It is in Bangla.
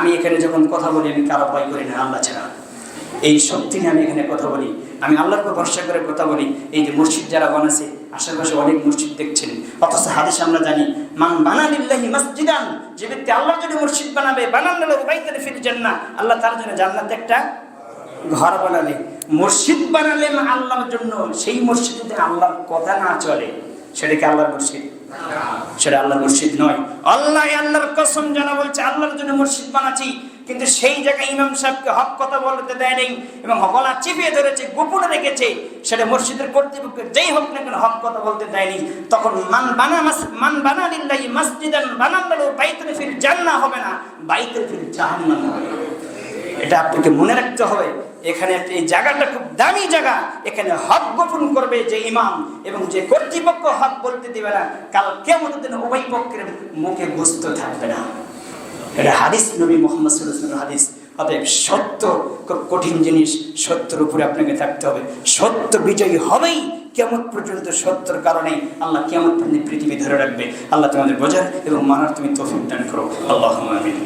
আমি এখানে যখন কথা বলি, আমি কারও ভয় করি না, আল্লাহ ছাড়া। এই শক্তি নিয়ে আমি এখানে কথা বলি। আমি আল্লাহর উপর ভরসা করে কথা বলি। এই যে মসজিদ যারা বানাচ্ছে আশেপাশে অনেক মসজিদ দেখছেন। অথচ হাদিস আমরা জানি, মান বানালিল্লাহি মসজিদান যে ব্যক্তি আল্লাহ যদি মসজিদ বানাবে, বানানো ফির জান্নাহ। আল্লাহ তার জন্য জান্নাতে একটা ঘর বানালে। মসজিদ বানালে আল্লাহর জন্য। সেই মসজিদে যদি আল্লাহর কথা না চলে সেটাকে আল্লাহর মসজিদ? সেটা আল্লাহর মসজিদ নয়। আল্লাহ আল্লাহর কসম জানা বলছে, আল্লাহর জন্য মসজিদ বানাচ্ছি। কিন্তু সেই জায়গায় ইমাম সাহেবকে হক কথা বলতে দেয় নেই এবং গলা চিপিয়ে ধরেছে, গোপনে রেখেছে। সেটা মসজিদের কর্তৃপক্ষের যেই হোক না কেন হক কথা বলতে দেয়নি তখন মান বানা মান বানা লিল্লাহি মসজিদান বানানো বাইতুল ফিল জান্নাহ হবে না, বাইতুল ফিল জাহান্নাম হবে। এটা আপনাকে মনে রাখতে হবে। এখানে এই জায়গাটা খুব দামি জায়গা। এখানে হক গোপন করবে যে ইমাম এবং যে কর্তৃপক্ষ হক বলতে দেবে না, কাল কেমন দিন উভয় পক্ষের মুখে গোস্ত থাকবে না। এটা হাদিস, নবী মোহাম্মদ হাদিস। অতএব সত্য, খুব কঠিন জিনিস, সত্যের উপরে আপনাকে থাকতে হবে। সত্য বিজয়ী হবেই কেমন পর্যন্ত সত্যর কারণে আল্লাহ কেমন পৃথিবী ধরে রাখবে। আল্লাহ তোমাদের বোঝার এবং মানার তুমি তৌফিক দান করো। আল্লাহ আমিন।